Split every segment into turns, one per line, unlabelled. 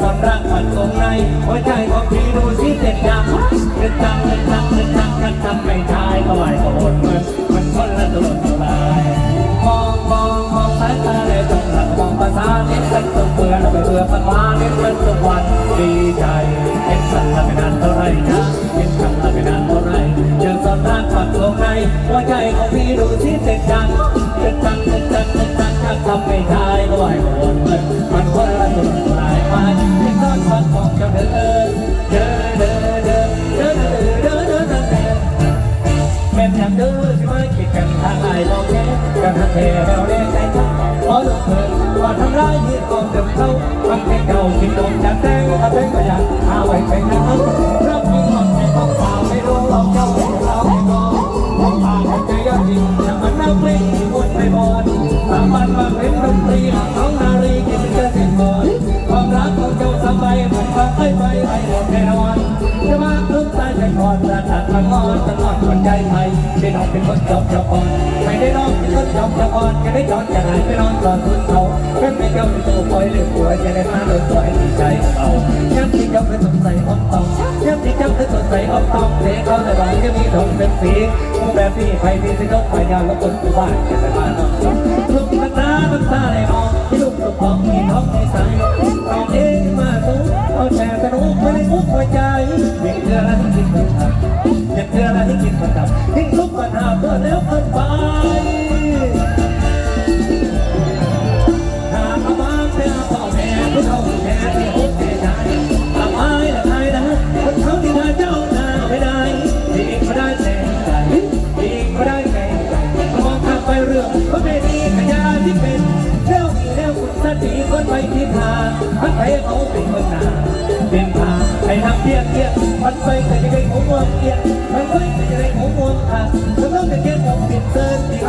สอนรักฝันตรงไหนหัวใจของพี่ดูสิเด็ดยังเด็ดจังเด็ดจังเด็ดจังกันทำไม่ได้ก็ไหวก็อดมันมันคนละตัวตัวลายมองมองมองสายตาเลยตรงหลังมองภาษาเน้นกันตัวเบื่อไปเบื่อมันมาเน้นกันทุกวันดีใจเห็นกันละไม่นานเท่าไรนะเห็นกันละไม่นานเท่าไรเจอตอนรักปัดลงในหัวใจของพี่ดูสิเด็ดจังเด็ดจังเด็ดจังเด็ดจังกันทำไม่ได้ก็ไหวก็อดมันมัน ว่าทำร้ายยืดกองเดิมเขาฟังเพลงเก่าคิดลงจากแดงถ้าเป็นก็อยากเอาไว้เป็นนะเขารับยิงมันให้ต้องสาวไม่รู้เราเจ้าให้เราให้กองผมพาคนใจยอดจริงอย่ามันนักเลงที่วนไปบอลสามัญมาเป็นดนตรีของนารีที่เป็นเกิดเป็นบอลความรักของเจ้าสบายผมฟังให้ไปให้หมดแน่นอนจะมาทุกตาจะก่อนประทัดละงอนตลอดคนใจไทยได้น้องเป็นคนจบจะอ่อน อนจะได้จอดจะหายไปนอนกอนทุนเขาเป็นไม่เจ้าเป็นตัวปล่อยหรือป่วจะได้มาโดยตัวให้ดีใจเราย้ำที่เจ้าเป็นสงสัยอ่อมตองย้ำที่เจ้าเป็นสงสัยอ่อมตองเสียเขาแต่บางจะมีทองเป็นสีมุมแบบนี้ใครที่จะต้องไปยาวแล้วคนผู้บ้านจะได้มาน้องลูกตาน้ำตาไหลออกที่ลูกตกของที่ท้องในสายตองเองมาสูงเอาแต่กระดูกไม่ได้มุกหัวใจเด็กเดือนละที่กินคนทำเด็กเดือนละที่กินคนทำทิ้งทุกปัญหาเพื่อแล้วเกินไป ไม่ใช่ของมนต์ค่ะถ้าต้องเป็นแค่
ของผิดเตอร์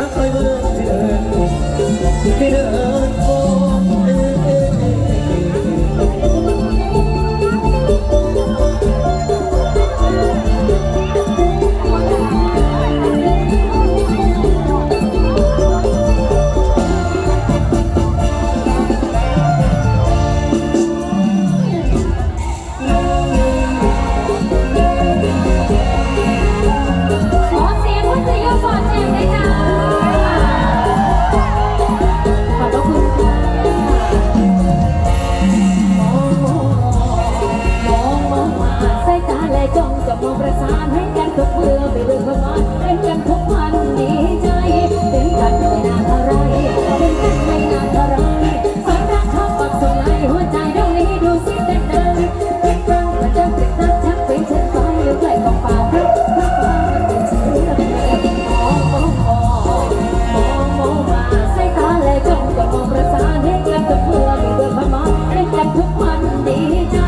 จ้องจะมองประสานให้กันทุกเมื่อไปเรื่องประมาณเป็นกันทุกวันดีใจเป็นกันไม่นานเท่าไรเป็นกันไม่นานเท่าไรสำรักเขาปักสลายหัวใจดวงนี้ดูสิเต้นดังเต้นดังมันจะติดตัดชักเป็นเช่นไฟอยู่ใกล้กองเปล่าครับครับว่ามันเป็นเชื้อมองมองมองมองมองมาสายตาและจ้องจะมองประสานให้กันทุกเมื่อไม่เบื่อประมาณเป็นกันทุกวันดีใจ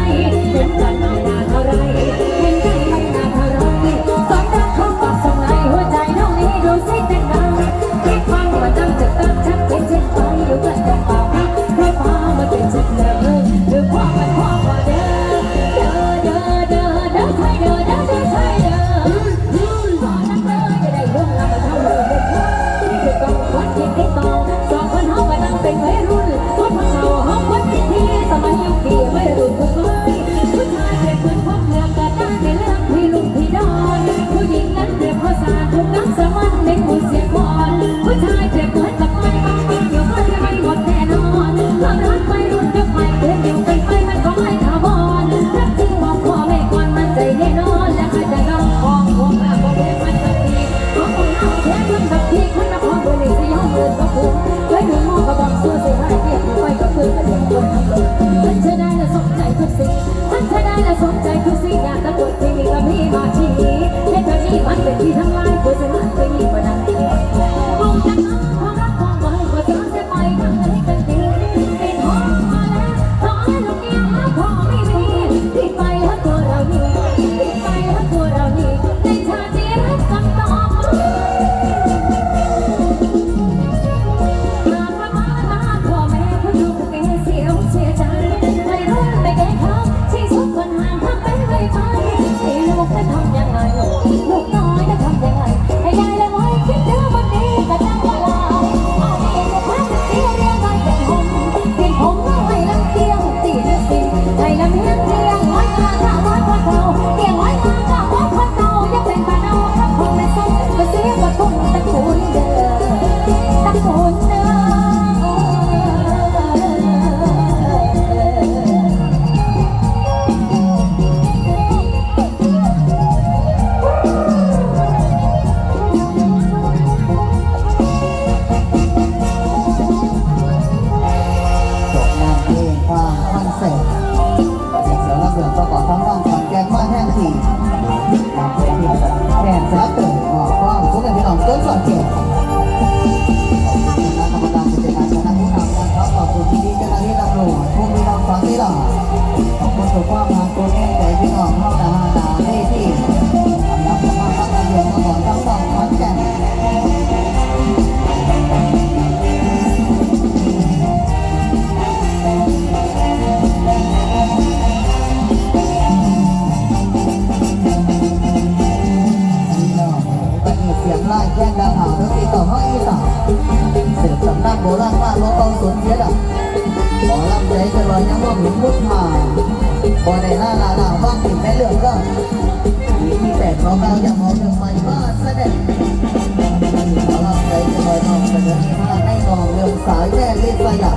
ใจจะลอยน้องเสนอที่มาให้น้องเรื่อง
สายแม่ลิสยา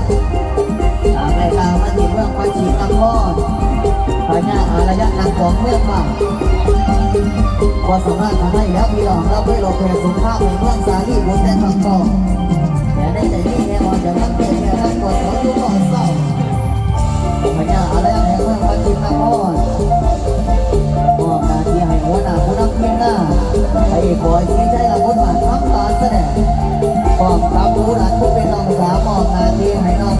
ทางรายการมาจีเมืองปัจฉิมนครพญาอารยะนางของเมืองมาว่าสามารถทำให้แล้วพี่น้องเราไปโลเคสุภาพในเมืองสาลีบุญแต่ทางกอง